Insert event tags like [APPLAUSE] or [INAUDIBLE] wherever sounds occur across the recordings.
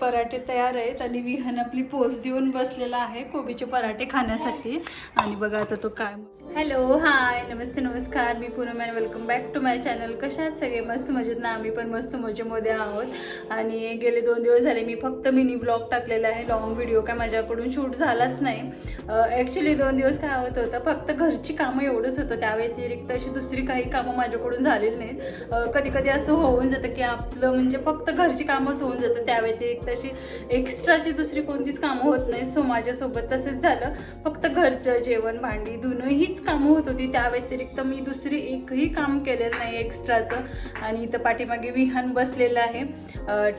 पराठे तयार आहेत आणि विहन आपली पोस्ट देऊन बसलेला आहे कोबीचे पराठे खाण्यासाठी. आणि बघा आता तो काय हॅलो हाय नमस्ते नमस्कार. मी Poonam and welcome back to my channel कशा आहेत सगळे? मस्त मजेत ना? आम्ही पण मस्त मजेमध्ये आहोत. आणि गेले दोन दिवस झाले मी फक्त मिनी ब्लॉग टाकलेला आहे. लॉंग व्हिडिओ काय माझ्याकडून शूट झालाच नाही. ॲक्च्युली दोन दिवस काय होत होतं फक्त घरची कामं एवढंच होतं. त्या व्यतिरिक्त अशी दुसरी काही कामं माझ्याकडून झालेली नाहीत. कधी कधी असं होऊन जातं की आपलं म्हणजे फक्त घरची कामंच होऊन जातं त्या व्यतिरिक्त अशी एक्स्ट्राची दुसरी कोणतीच कामं होत नाही सो माझ्यासोबत तसंच झालं. फक्त घरचं जेवण भांडी धुणं हीच कामं होत होती. त्या व्यतिरिक्त मी दुसरी एकही काम केलेलं नाही एक्स्ट्राचं. आणि इथं पाठीमागे विहान बसलेलं आहे.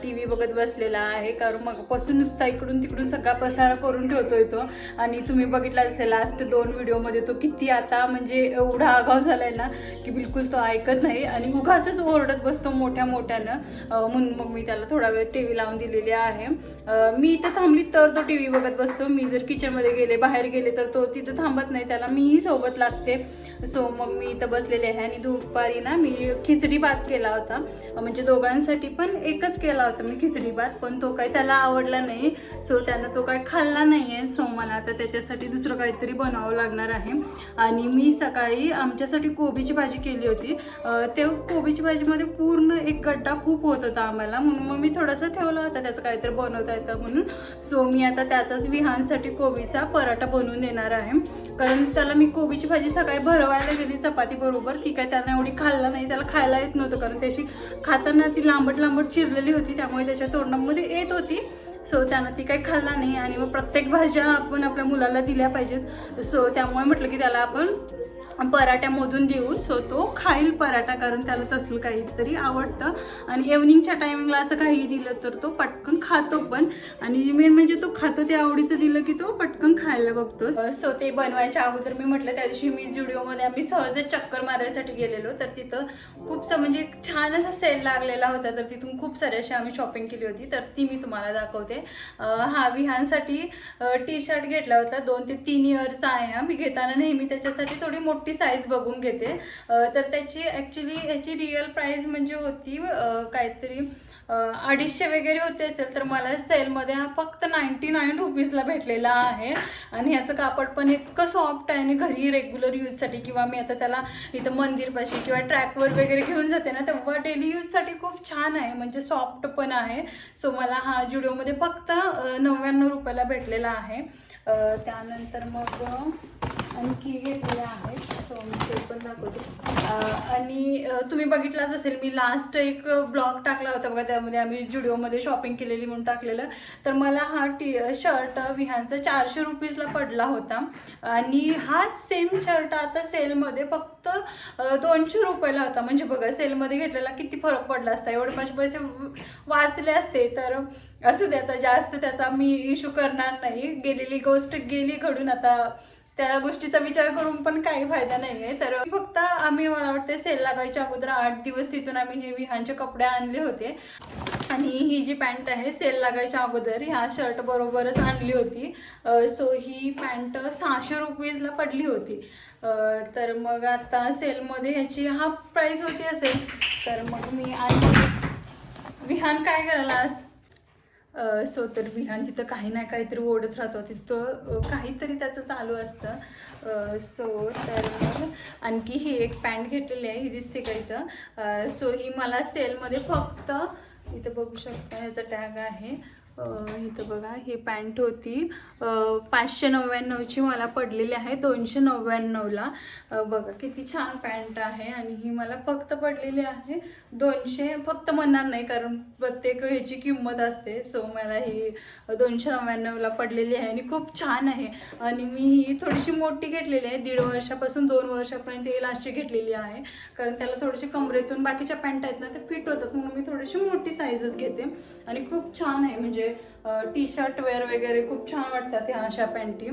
टी व्ही बघत बसलेला आहे. कारण मग पासून नुसता इकडून तिकडून सगळा पसारा करून ठेवतोय तो आणि तुम्ही बघितला असेल लास्ट दोन व्हिडिओमध्ये तो किती आता म्हणजे एवढा आगाव झालाय ना की बिलकुल तो ऐकत नाही. आणि उगाच ओरडत बसतो मोठ्या मोठ्यानं. म्हणून मग मी त्याला थोडा वेळ टी व्ही लावून दिलेली आहे. मी इथं थांबली तर तो टी व्ही बघत बसतो. मी जर किचनमध्ये गेले बाहेर गेले तर तो तिथं थांबत नाही. त्याला मीही सोबत लागते. सो मग मी इथं बसलेले आहे आणि दुपारी ना मी खिचडी भात केला होता. म्हणजे दोघांसाठी पण एकच केला होता मी खिचडी भात पण तो काही त्याला आवडला नाही. सो त्यानं तो काय खाल्ला नाही आहे सो मला आता त्याच्यासाठी दुसरं काहीतरी बनावं लागणार आहे. आणि मी सकाळी आमच्यासाठी कोबीची भाजी केली होती. ते कोबीची भाजीमध्ये पूर्ण एक गड्डा खूप होत होता आम्हाला. म्हणून मग मी थोडासा ठेवला होता. त्याचं काहीतरी बनवता येतं म्हणून. सो मी आता त्याचाच विहानसाठी कोबीचा पराठा बनवून देणार आहे. कारण त्याला मी कोबीची भाजी सकाळी भरवायला गेली चपाती बरोबर. ती काय त्यानं एवढी खाल्ला नाही त्याला खायला येत नव्हतं कारण त्याची खाताना ती लांबट लांबट चिरलेली होती त्यामुळे त्याच्या तोंडामध्ये येत होती. सो त्यानं ती काही खाल्ला नाही आणि मग प्रत्येक भाज्या आपण आपल्या मुलाला दिल्या पाहिजेत. सो त्यामुळे म्हटलं की त्याला आपण पराठ्यामधून देऊ सो तो खाईल पराठा कारण त्याला तसलं काहीतरी आवडतं. आणि इव्हनिंगच्या टायमिंगला असं काही दिलं तर तो पटकन खातो पण. आणि मेन म्हणजे तो खातो ते आवडीचं दिलं की तो पटकन खायला बघतो. सो ते बनवायच्या अगोदर मी म्हटलं त्या दिवशी मी जुडिओमध्ये आम्ही सहजच चक्कर मारायसाठी गेलेलो. तर तिथं खूपसा म्हणजे छान असा सेल लागलेला होता. तर तिथून खूप सारे अशी आम्ही शॉपिंग केली होती. तर ती मी तुम्हाला दाखवते. हा विहानसाठी टी शर्ट घेतला होता. दोन ते तीन इयरचा आहे हा मी घेताना नेहमी त्याच्यासाठी थोडी मोठी मोठी साईज बघून घेते. तर त्याची ॲक्च्युली याची रिअल प्राईज म्हणजे होती काहीतरी अडीचशे वगैरे होते असेल तर मला सेलमध्ये हा फक्त नाईन्टी नाईन रुपीजला भेटलेला आहे. आणि ह्याचं कापड पण इतकं सॉफ्ट आहे आणि घरी रेग्युलर यूजसाठी किंवा मी आता त्याला इथं मंदिरपाशी किंवा ट्रॅकवर वगैरे घेऊन जाते ना तेव्हा डेली यूजसाठी खूप छान आहे. म्हणजे सॉफ्ट पण आहे. सो मला हा जुडिओमध्ये फक्त नव्याण्णव रुपयाला भेटलेला आहे. त्यानंतर मग आणखी घेतलेल्या आहेत सो मी ते पण दाखवते. आणि तुम्ही बघितलाच असेल मी लास्ट एक ब्लॉग टाकला होता बघा त्यामध्ये आम्ही जुडिओमध्ये शॉपिंग केलेली म्हणून टाकलेलं. तर मला हा टी शर्ट विहानचा चारशे रुपीजला पडला होता. आणि हा सेम शर्ट आता सेलमध्ये फक्त दोनशे रुपयाला होता. म्हणजे बघा सेलमध्ये घेतलेला किती फरक पडला असता. एवढे माझे पैसे वाचले असते तर असू दे आता जास्त त्याचा मी इश्यू करणार नाही. गेलेली गोष्ट गेली घडून आता त्या गोष्टीचा विचार करून पण काही फायदा नाही आहे तर फक्त आम्ही मला वाटते सेल लागायच्या अगोदर आठ दिवस तिथून आम्ही हे विहानचे कपडे आणले होते. आणि ही जी पॅन्ट आहे सेल लागायच्या अगोदर ह्या शर्ट बरोबरच आणली होती. सो ही पॅन्ट सहाशे रुपीजला पडली होती. तर मग आता सेलमध्ये ह्याची हाफ प्राईस होती असेल. तर मग मी आणि विहान काय करायला आज? सो तर विहान तिथं काही ना काहीतरी ओढत राहतो. तिथं काहीतरी त्याचं चालू असतं. सो तर मग आणखी ही एक पॅन्ट घेतलेली आहे ही दिसते का इथं? सो ही मला सेलमध्ये फक्त इथं बघू शकता ह्याचा टॅग आहे. इथं बघा ही पॅन्ट होती. पाचशे नव्याण्णवची मला पडलेली आहे दोनशे नव्याण्णवला बघा किती छान पॅन्ट आहे आणि ही मला फक्त पडलेली आहे. दोनशे फक्त म्हणणार नाही कारण प्रत्येक ह्याची किंमत असते. सो मला ही दोनशे नव्याण्णवला पडलेली आहे आणि खूप छान आहे. आणि मी ही थोडीशी मोठी घेतलेली आहे. दीड वर्षापासून दोन वर्षापर्यंत ही लास्टची घेतलेली आहे. कारण त्याला थोडीशी कमरेतून बाकीच्या पॅन्ट आहेत ना ते फिट होतात. म्हणून मी थोडीशी मोठी साईजच घेते. आणि खूप छान आहे. म्हणजे टी शर्ट वेअर वगैरे खूप छान वाटतात ह्या अशा पॅन्टी.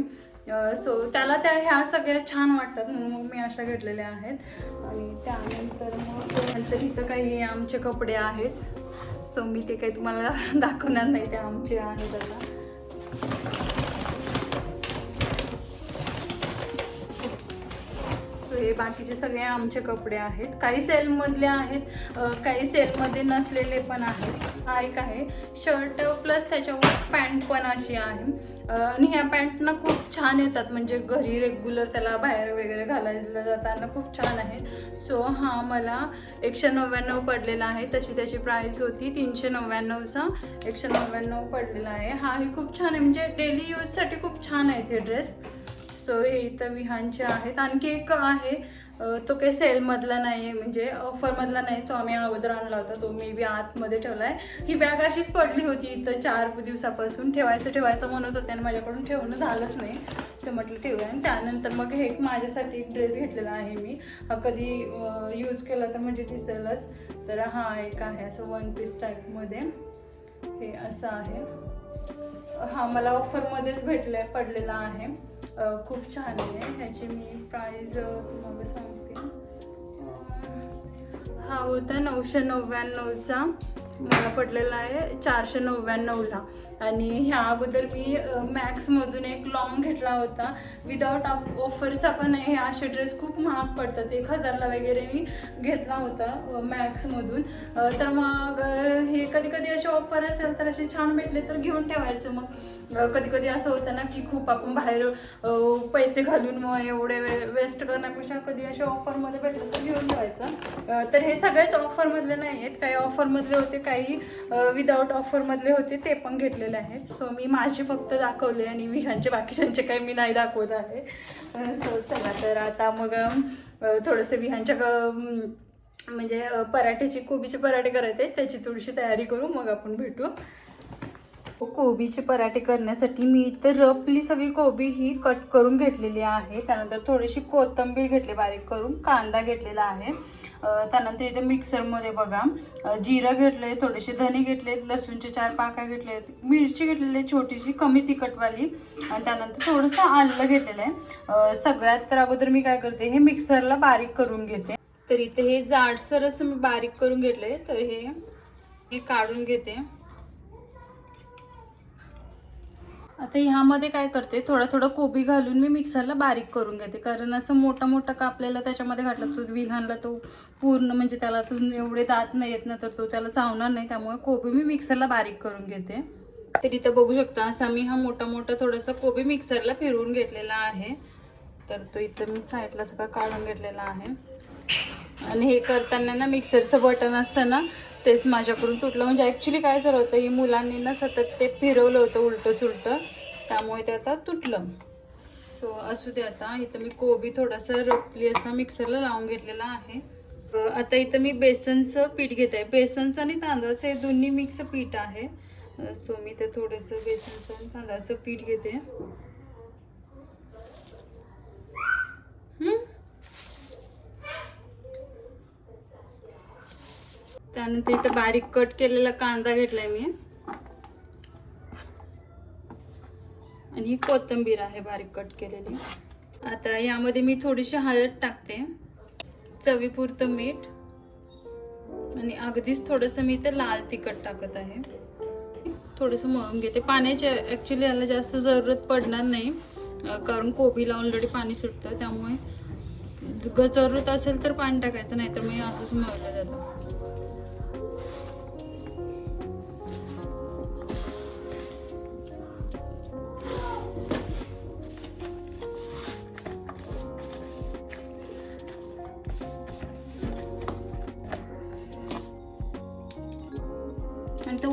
सो त्याला त्या ह्या सगळ्या छान वाटतात मग मी अशा घेतलेल्या आहेत. आणि त्यानंतर मग नंतर इथं काही आमचे कपडे आहेत. सो मी ते काही तुम्हाला [LAUGHS] दाखवणार नाही ते आमचे आहेत आता. हे बाकीचे सगळे आमचे कपडे आहेत. काही सेलमधले आहेत काही सेलमध्ये नसलेले पण आहेत. हा एक आहे. शर्ट प्लस त्याच्यावर पॅन्ट पण अशी आहे. आणि ह्या पॅन्ट ना खूप छान येतात. म्हणजे घरी रेग्युलर त्याला बाहेर वगैरे घालायला जाताना खूप छान आहेत. सो हा मला एकशे नव्याण्णव पडलेला आहे. तशी त्याची प्राईस होती तीनशे नव्याण्णवचा. एकशे नव्याण्णव पडलेला आहे. हाही खूप छान आहे. म्हणजे डेली यूजसाठी खूप छान आहेत हे ड्रेस सो हे इथं विहानचे आहेत. आणखी एक आहे तो काही सेलमधला नाही आहे म्हणजे ऑफरमधला नाही तो आम्ही अगोदर आणला होता तो मी बी आतमध्ये ठेवला आहे ही बॅग अशीच पडली होती इथं चार दिवसापासून ठेवायचं ठेवायचं म्हणत होते आणि माझ्याकडून ठेवणं झालंच नाही. सो म्हटलं ठेवूया आणि त्यानंतर मग हे एक माझ्यासाठी ड्रेस घेतलेला आहे मी. हा कधी यूज केला तर म्हणजे दिसेलच. तर हा एक आहे असं वन पीस टाईपमध्ये हे असं आहे. हा मला ऑफरमध्येच भेटले पडलेला आहे. खूप छान आहे. ह्याची मी प्राईज तुम्हाला सांगते. हा होता नऊशे नव्याण्णवचा. मला पडलेला आहे चारशे नव्याण्णवला. आणि ह्या अगोदर मी मॅक्समधून एक लॉंग घेतला होता. विदाऊट ऑफर्सचा पण हे असे ड्रेस खूप महाग पडतात. एक हजारला वगैरे मी घेतला होता मॅक्समधून तर मग हे कधी कधी असे ऑफर असेल तर असे छान भेटले तर घेऊन ठेवायचं. मग कधी कधी असं होतं ना की खूप आपण बाहेर पैसे घालून मग एवढे वे वेस्ट करण्यापेक्षा कधी असे ऑफरमध्ये भेटलं तर घेऊन ठेवायचं. तर हे सगळेच ऑफरमधले नाही आहेत. काही ऑफरमधले होते काही विदाऊट ऑफरमधले होते ते पण घेतलेले आहेत. सो मी माझे फक्त दाखवले आणि विहांचे बाकीच्यांचे काही मी नाही दाखवत आहे. सो चला तर आता मग थोडंसं विहांच्या ग- म्हणजे पराठ्याची कोबीचे पराठे करायचे त्याची थोडीशी तयारी करू मग आपण भेटू. कोबीचे पराठे करण्यासाठी मी इथं रफली सगळी कोबी ही कट करून घेतलेली आहे. त्यानंतर थोडीशी कोथिंबीर घेतली बारीक करून कांदा घेतलेला आहे. त्यानंतर इथे मिक्सरमध्ये बघा जिरं घेतले थोडेसे धने घेतले लसूणचे चार पाका घेतले मिरची घेतलेली आहे छोटीशी कमी तिखटवाली. आणि त्यानंतर थोडंसं आलं घेतलेलं आहे. सगळ्यात तर अगोदर मी काय करते हे मिक्सरला बारीक करून घेते. तर इथे हे जाडसर असं मी बारीक करून घेतलंय तर हे हे काढून घेते. आता ह्यामध्ये काय करते थोडं थोडं कोबी घालून मी मिक्सरला बारीक करून घेते. कारण असं मोठा मोठा कापलेला त्याच्यामध्ये घातला तो विहानला तो पूर्ण म्हणजे त्याला तो एवढे दात नाही येत ना तर तो त्याला चावणार नाही. त्यामुळे कोबी मी मिक्सरला बारीक करून घेते. तर इथं बघू शकता असा मी हा मोठा मोठा थोडासा कोबी मिक्सरला फिरवून घेतलेला आहे. तर तो इथं मी साईडला सगळा काढून घेतलेला आहे. आणि हे करताना ना मिक्सरचं बटन असतं ना तेच माझ्याकडून तुटलं. म्हणजे ॲक्च्युली काय झालं होतं ही मुलांनी ना सतत ते फिरवलं होतं उलटं सुलटं त्यामुळे ते आता तुटलं. सो असू दे आता. इथं मी कोबी थोडासा रपली असा मिक्सरला लावून घेतलेला आहे. आता इथं मी बेसनचं पीठ घेत. आहे बेसनचं आणि तांदळाचं हे दोन्ही मिक्स पीठ आहे. सो मी ते थोडंसं बेसनचं आणि तांदळाचं पीठ घेते. त्यानंतर इथं बारीक कट केलेला कांदा घेतलाय मी. आणि ही कोथिंबीर आहे बारीक कट केलेली. आता यामध्ये मी थोडीशी हळद टाकते. चवीपुरतं मीठ. आणि अगदीच थोडंसं मी इथं लाल तिखट टाकत आहे. थोडंसं मळून घेते. पाण्याची ॲक्च्युली याला जास्त जरूरत पडणार नाही कारण कोबीला ऑलरेडी पाणी सुटतं. त्यामुळे ग जरूरत असेल तर पाणी टाकायचं नाही तर मी आताच मळलं जातं.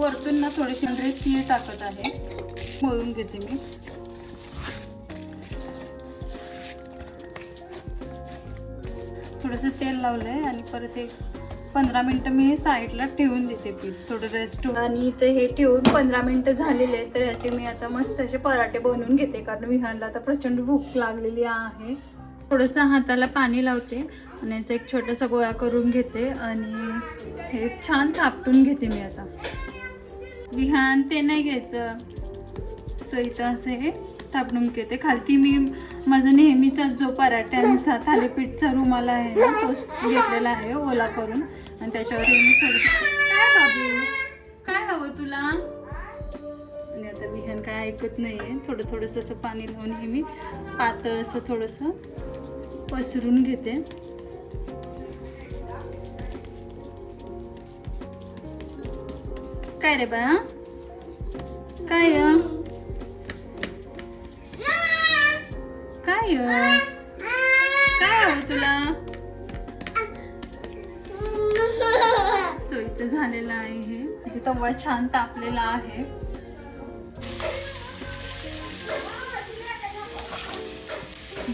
वरतून ना थोडेसे म्हणजे तीळ टाकत आहे. मळून घेते मी. थोडंसं तेल लावलंय आणि परत एक पंधरा मिनटं मी हे साईडला ठेवून देते पीठ. थोडं रेस्ट आणि इथे हे ठेवून पंधरा मिनटं झालेले आहेत तर याचे मी आता मस्त असे पराठे बनवून घेते. कारण विहानला आता प्रचंड भूक लागलेली आहे. थोडंसं हाताला पाणी लावते आणि याचा एक छोटासा गोळा करून घेते आणि हे छान थापटून घेते मी आता. विहान ते नाही घ्यायचं. सो इथं असे हे थापडून घेते. खालती मी माझा नेहमीचा जो पराठ्यांचा थालीपीठचा रुमाला आहे ना तो घेतलेला आहे ओला करून. आणि त्याच्यावर मी काय बाबू? काय हवं तुला? आणि आता विहान काय ऐकत नाही आहे थोडं थोडंसं असं पाणी लावून हे मी पातळ असं थोडंसं पसरून घेते. काय रे बा काय काय काय हवं तुला? सोयीत झालेलं आहे हे. इथे तवा छान तापलेला आहे.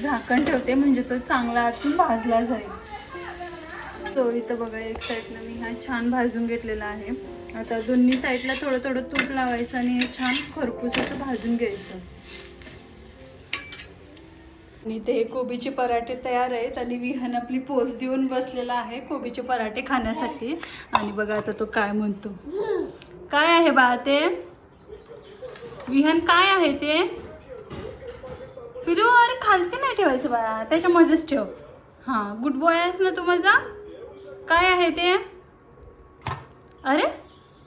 झाकण ठेवते म्हणजे तो चांगला आतून भाजला जाईल. तो तर बघा एक साईडला मी हा छान भाजून घेतलेला आहे. आता दोन्ही साईडला थोडं थोडं तूप लावायचं आणि हे छान खरपूस असं भाजून घ्यायचं. आणि ते कोबीचे पराठे तयार आहेत आणि विहन आपली पोच देऊन बसलेला आहे कोबीचे पराठे खाण्यासाठी. आणि बघा आता तो काय म्हणतो. काय आहे बा ते? विहन काय आहे ते? पिलू अरे खालती नाही ठेवायचं बा त्याच्यामध्येच ठेव. हां गुड बॉय आहेस ना तू माझा? काय आहे ते? अरे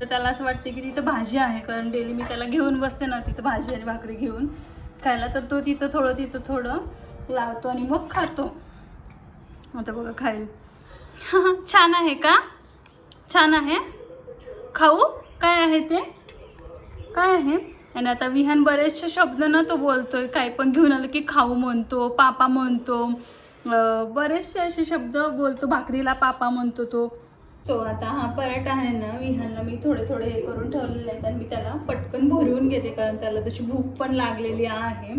तर त्याला असं वाटते की तिथं भाजी आहे कारण डेली मी त्याला घेऊन बसते ना तिथं भाजी आणि भाकरी घेऊन. खायला तर तो तिथं थोडं तिथं थोडं लावतो आणि मग खातो. आता बघा खाईल. [LAUGHS] छान आहे का? छान आहे. खाऊ? काय आहे ते? काय आहे? आणि आता विहान बरेचसे शब्द ना तो बोलतोय काही पण घेऊन आलं की खाऊ म्हणतो पापा म्हणतो. बरेचसे असे शब्द बोलतो भाकरीला पापा म्हणतो तो. सो आता हा पराठा आहे ना विहानला मी थोडे थोडे हे करून ठेवलेले आहेत आणि मी त्याला पटकन भरून घेते कारण त्याला तशी भूक पण लागलेली आहे.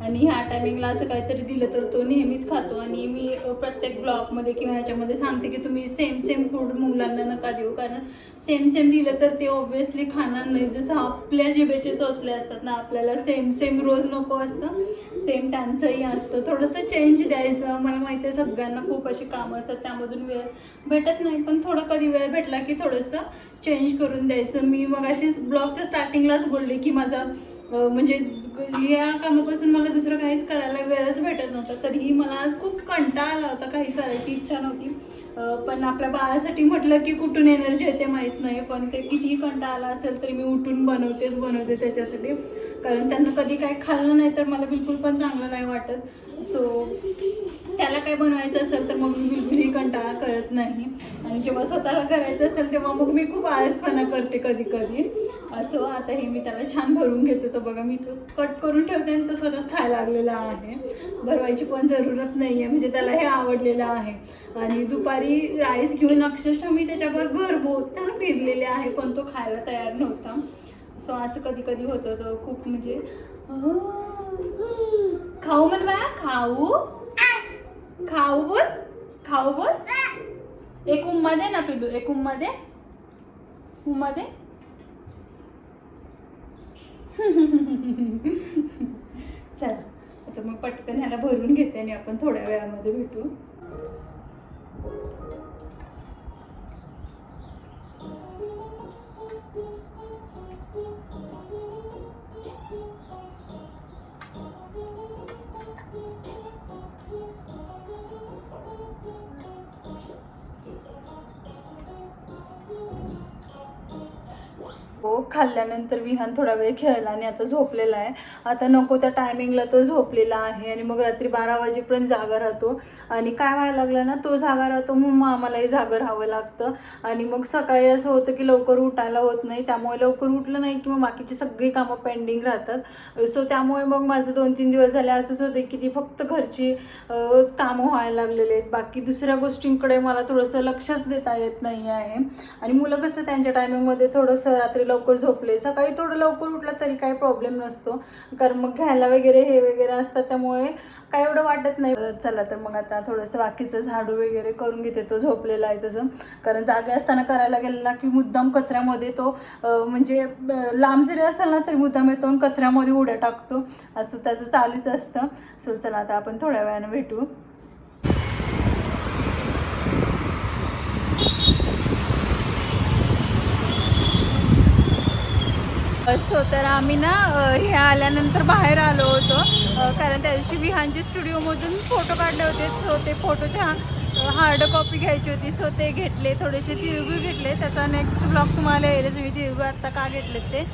आणि ह्या टायमिंगला असं काहीतरी दिलं तर तो नेहमीच खातो आणि मी प्रत्येक ब्लॉगमध्ये किंवा ह्याच्यामध्ये सांगते की तुम्ही सेम सेम फूड मुलांना नका देऊ कारण सेम सेम दिलं तर ते ऑब्व्हियसली खाणार नाही. जसं आपल्या जिबेचे चोचले असतात ना आपल्याला सेम सेम रोज नको असतं. सेम त्यांचंही असतं. थोडंसं चेंज द्यायचं. मला माहिती आहे सगळ्यांना खूप अशी कामं असतात त्यामधून वेळ भेटत नाही. पण थोडं कधी वेळ भेटला की थोडंसं चेंज करून द्यायचं. मी मग अशी ब्लॉगच्या स्टार्टिंगलाच बोलले की माझा म्हणजे या कामापासून मला दुसरं काहीच करायला वेळच भेटत नव्हता. तरीही मला आज खूप कंटाळा आला होता काही करायची इच्छा नव्हती. पण आपल्या बाळासाठी म्हटलं की कुठून एनर्जी येते माहीत नाही पण ते कितीही कंटाळा आला असेल तरी मी उठून बनवतेच बनवते त्याच्यासाठी. कारण त्यांना कधी काय खाल्लं नाही तर मला बिलकुल पण चांगलं नाही वाटत. सो त्याला काय बनवायचं असेल तर मग मी बिलकुलही कंटाळा करत नाही. आणि जेव्हा स्वतःला करायचं असेल तेव्हा मग मी खूप आळसपणा करते कधी कधी. असं आता हे मी त्याला छान भरून घेतो. तर बघा मी तो कट करून ठेवते आणि तो स्वतःच खायला लागलेला आहे. भरवायची पण जरूरत नाही आहे म्हणजे त्याला हे आवडलेलं आहे. आणि दुपारी राईस घेऊन अक्षरशः मी त्याच्यावर घरभोवत फिरलेले आहे पण तो खायला तयार नव्हता. सो असं कधी कधी होतं तर खूप म्हणजे खाऊ म्हण बाया खाऊ. खाऊ बोल खाऊ बोल. एक उम्मा दे ना पिलू एक उम्मा दे. उम्मा दे. [LAUGHS] चला आता मग पटकन ह्याला भरून घेते आणि आपण थोड्या वेळामध्ये भेटू. खाल्ल्यानंतर विहान थोडा वेळ खेळला आणि आता झोपलेला आहे. आता नको त्या टायमिंगला तो झोपलेला आहे आणि मग रात्री बारा वाजेपर्यंत जागा राहतो. आणि काय व्हायला लागलं ना तो जागा राहतो म्हणून मग आम्हालाही जागं राहावं लागतं. आणि मग सकाळी असं होतं की लवकर उठायला होत नाही. त्यामुळे लवकर उठलं नाही की मग बाकीची सगळी कामं पेंडिंग राहतात. सो त्यामुळे मग माझं दोन तीन दिवस झाले असंच होते की ती फक्त घरची कामं व्हायला लागलेली आहेत. बाकी दुसऱ्या गोष्टींकडे मला थोडंसं लक्षच देता येत नाही आहे. आणि मुलं कसं त्यांच्या टायमिंगमध्ये थोडंसं रात्री लवकर झोपले. सकाळी थोडं लवकर उठलं तरी काही प्रॉब्लेम नसतो. कारण मग घ्यायला वगैरे हे वगैरे असतात त्यामुळे काय एवढं वाटत नाही. चला तर मग आता थोडंसं बाकीचं झाडू वगैरे करून घेते तो झोपलेला आहे तसं. कारण जागे असताना करायला गेलेला की मुद्दाम कचऱ्यामध्ये तो म्हणजे लांब जरी असताना तरी मुद्दाम येतो आणि कचऱ्यामध्ये उड्या टाकतो. असं त्याचं चालूच असतं. सो चला आता आपण थोड्या वेळानं भेटू. सो तर आम्ही ना हे आल्यानंतर बाहेर आलो होतो. कारण त्या दिवशी विहानच्या स्टुडिओमधून फोटो काढले होते. सो ते फोटोच्या हार्ड कॉपी घ्यायची होती. सो ते घेतले थोडेसे तिळगुळ घेतले. त्याचा नेक्स्ट ब्लॉग तुम्हाला येईलच मी तिळगुळ आत्ता का घेतले ते?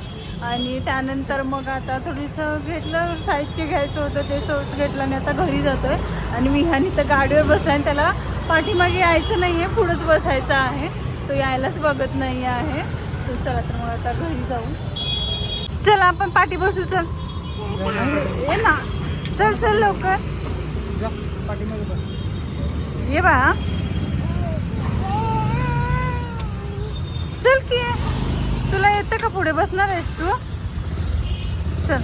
आणि त्यानंतर मग आता थोडंसं घेतलं साहित्य घ्यायचं होतं. ते सोच घेतलं आणि आता घरी जातो आहे आणि विहान इथं गाडीवर बसला आणि त्याला पाठीमागे यायचं नाही आहे पुढंच बसायचं आहे. तो यायलाच बघत नाही आहे. सो चला तर मग आता घरी जाऊ. चला आपण पाठी बसू चल. ये ना. चल चल लवकर. ये बा चल की. तुला येतं का पुढे बसणार आहेस तू? चल.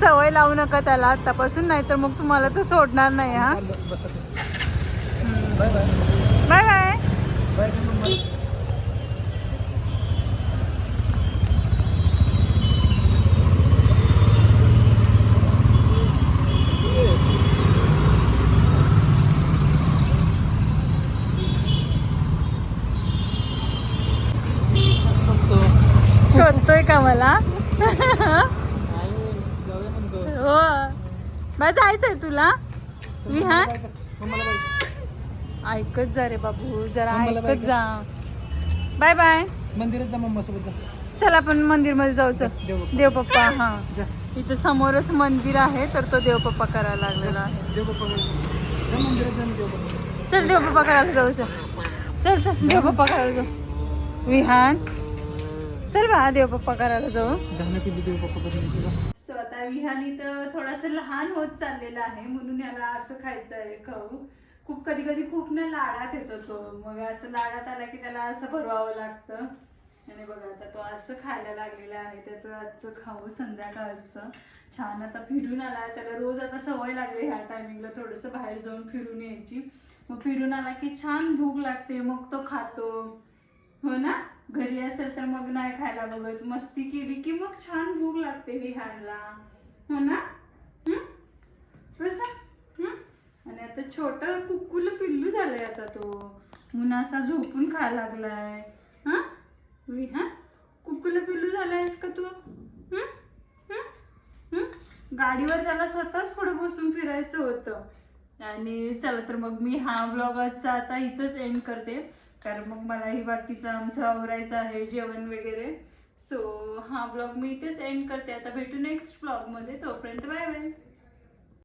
सवय लावू नका त्याला आतापासून नाही तर मग तुम्हाला तो सोडणार नाही हा. Bye bye. Bye bye. Bye शोधतोय का मला? हो. जायचंय तुला? विहान? ऐकत जा रे बाबू जरा मम्माला ऐकत जा. Bye bye. मंदिरात जा मम्मा सोबत जा. चल आपण मंदिरमध्ये जाऊ चल. देव देव पप्पा हा. जा. इथं समोरच मंदिर आहे तर तो देव पप्पा करायला लागलेला आहे. जा मंदिरात जा चल देव पप्पा करायला जाऊ चल. चल चल देव पप्पा करायला जाऊ. विहान. चल बा देव पप्पा करायला जाऊ. जाणं स्वतः विहानी तर थोडासा लहान होत चाललेला आहे म्हणून याला असं खायचं आहे खाऊ. खूप कधी कधी खूप ना लाडात येतो तो. मग असं लाडात आला की त्याला असं भरवावं लागतं. आणि बघा आता तो असं खायला लागलेला आहे. त्याचं आजचं खाऊ संध्याकाळचं. छान आता फिरून आला. त्याला रोज आता सवय लागली ह्या टायमिंगला थोडंसं बाहेर जाऊन फिरून यायची. मग फिरून आला की छान भूक लागते. मग तो खातो. हो ना? घरी असेल तर मग नाही खायला बघत. मस्ती केली की मग छान भूक लागते विहारला हो ना? हं? कसं तर छोटं कुक्कुल पिल्लू झालंय आता तो. मुनासा झोपून खायला लागलाय. हा? हां? कुक्कुल पिल्लू झालायस का तू? गाडीवर त्याला स्वतःच पुढे बसून फिरायचं होतं. आणि चला तर मग मी हा ब्लॉग आजचा आता इथंच एंड करते. कारण मग मलाही बाकीचं आमचं आवरायचं आहे जेवण वगैरे. सो हा ब्लॉग मी इथेच एंड करते. आता भेटू नेक्स्ट ब्लॉगमध्ये तोपर्यंत बाय बाय